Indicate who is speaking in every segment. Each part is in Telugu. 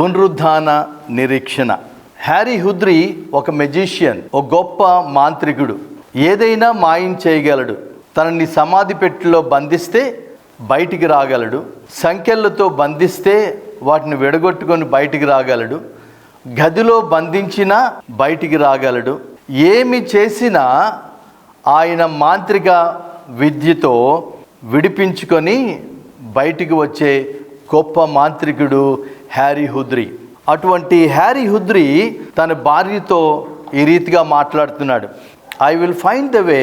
Speaker 1: పునరుద్ధాన నిరీక్షణ. హ్యారీ హుద్రి ఒక మెజిషియన్ ఒక గొప్ప మాంత్రికుడు. ఏదైనా మాయం చేయగలడు. తనని సమాధి పెట్టిలో బంధిస్తే బయటికి రాగలడు. సంఖ్యలతో బంధిస్తే వాటిని విడగొట్టుకొని బయటికి రాగలడు. గదిలో బంధించినా బయటికి రాగలడు. ఏమి చేసినా ఆయన మాంత్రిక విద్యతో విడిపించుకొని బయటికి వచ్చే గొప్ప మాంత్రికుడు హ్యారీ హుద్రి. అటువంటి హ్యారీ హుద్రి తన భార్యతో ఈ రీతిగా మాట్లాడుతున్నాడు. I will find the way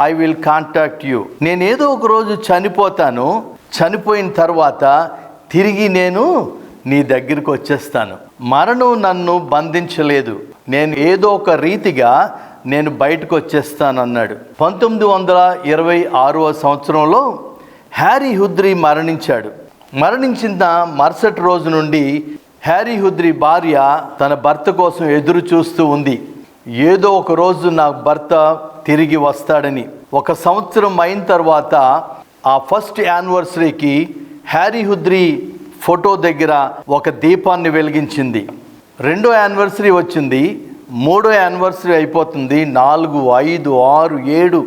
Speaker 1: I will contact you నేను ఏదో ఒక రోజు చనిపోతాను. చనిపోయిన తర్వాత తిరిగి నేను నీ దగ్గరికి వచ్చేస్తాను. మరణం నన్ను బంధించలేదు. నేను ఏదో ఒక రీతిగా నేను బయటకు వచ్చేస్తాను అన్నాడు పంతొమ్మిది వందల ఇరవై ఆరవ సంవత్సరంలో హ్యారీ హుద్రి మరణించాడు. మరణించిన మరుసటి రోజు నుండి హ్యారీ హుద్రి భార్య తన భర్త కోసం ఎదురు చూస్తూ ఉంది. ఏదో ఒక రోజు నా భర్త తిరిగి వస్తాడని. ఒక సంవత్సరం అయిన తర్వాత ఆ ఫస్ట్ యానివర్సరీకి హ్యారీ హుద్రి ఫోటో దగ్గర ఒక దీపాన్ని వెలిగించింది. రెండో యానివర్సరీ వచ్చింది. మూడో యానివర్సరీ అయిపోతుంది. నాలుగు ఐదు ఆరు ఏడు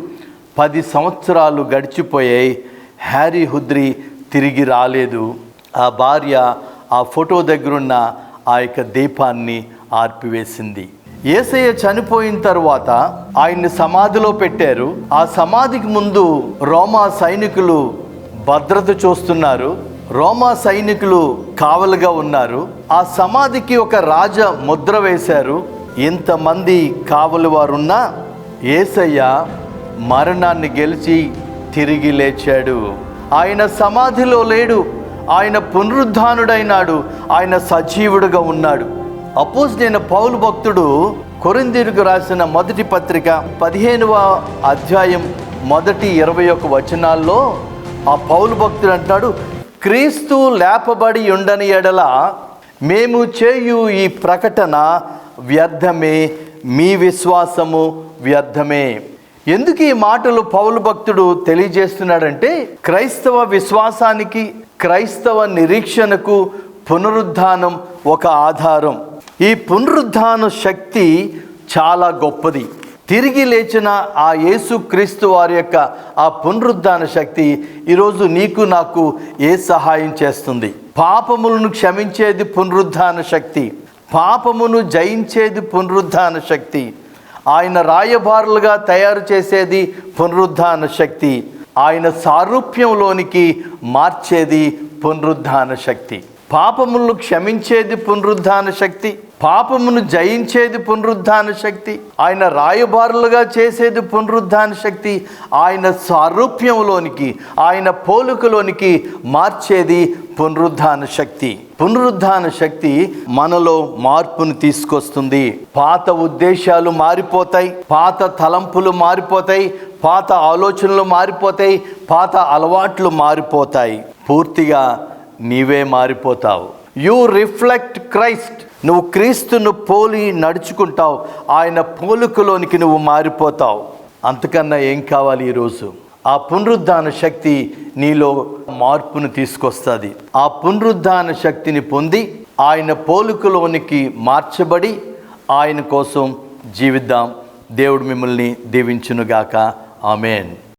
Speaker 1: పది సంవత్సరాలు గడిచిపోయాయి. హ్యారీ హుద్రి తిరిగి రాలేదు. ఆ భార్య ఆ ఫోటో దగ్గరున్న ఆ యొక్క దీపాన్ని ఆర్పివేసింది. ఏసయ్య చనిపోయిన తర్వాత ఆయన్ని సమాధిలో పెట్టారు. ఆ సమాధికి ముందు రోమా సైనికులు భద్రత చూస్తున్నారు. రోమా సైనికులు కావలుగా ఉన్నారు. ఆ సమాధికి ఒక రాజ ముద్ర వేశారు. ఇంతమంది కావలి వారున్నా ఏసయ్య మరణాన్ని గెలిచి తిరిగి లేచాడు. ఆయన సమాధిలో లేడు. ఆయన పునరుద్ధానుడైనాడు. ఆయన సజీవుడుగా ఉన్నాడు. అపోజ్ నేను పౌలు భక్తుడు కొరిందీరుకు రాసిన మొదటి పత్రిక పదిహేనవ అధ్యాయం మొదటి ఇరవై ఒక వచనాల్లో ఆ పౌలు భక్తుడు అంటాడు క్రీస్తు లేపబడి ఉండని ఎడల మేము చేయు ఈ ప్రకటన వ్యర్థమే. మీ విశ్వాసము వ్యర్థమే. ఎందుకు ఈ మాటలు పౌలు భక్తుడు తెలియజేస్తున్నాడంటే క్రైస్తవ విశ్వాసానికి క్రైస్తవ నిరీక్షణకు పునరుద్ధానం ఒక ఆధారం. ఈ పునరుద్ధాన శక్తి చాలా గొప్పది. తిరిగి లేచిన ఆ యేసు క్రీస్తు వారి యొక్క ఆ పునరుద్ధాన శక్తి ఈరోజు నీకు నాకు ఏ సహాయం చేస్తుంది? పాపములను క్షమించేది పునరుద్ధాన శక్తి. పాపమును జయించేది పునరుద్ధాన శక్తి. ఆయన రాయబారులుగా తయారు చేసేది పునరుద్ధాన శక్తి. ఆయన సారూప్యంలోనికి మార్చేది పునరుద్ధాన శక్తి. పాపములను క్షమించేది పునరుద్ధాన శక్తి. పాపమును జయించేది పునరుద్ధాన శక్తి ఆయన రాయబారులుగా చేసేది పునరుద్ధాన శక్తి ఆయన సారూప్యంలోనికి ఆయన పోలుకలోనికి మార్చేది పునరుద్ధాన శక్తి. పునరుద్ధాన శక్తి మనలో మార్పును తీసుకొస్తుంది. పాత ఉద్దేశాలు మారిపోతాయి పాత తలంపులు మారిపోతాయి పాత ఆలోచనలు మారిపోతాయి పాత అలవాట్లు మారిపోతాయి. పూర్తిగా నీవే మారిపోతావు. యూ రిఫ్లెక్ట్ క్రైస్ట్ నువ్వు క్రీస్తును పోలి నడుచుకుంటావు. ఆయన పోలుకలోనికి నువ్వు మారిపోతావు. అంతకన్నా ఏం కావాలి ఈరోజు? ఆ పునరుద్ధాన శక్తి నీలో మార్పును తీసుకొస్తుంది. ఆ పునరుద్ధాన శక్తిని పొంది ఆయన పోలుకలోనికి మార్చబడి ఆయన కోసం జీవిద్దాం. దేవుడు మిమ్మల్ని దీవించునుగాక. ఆమెన్.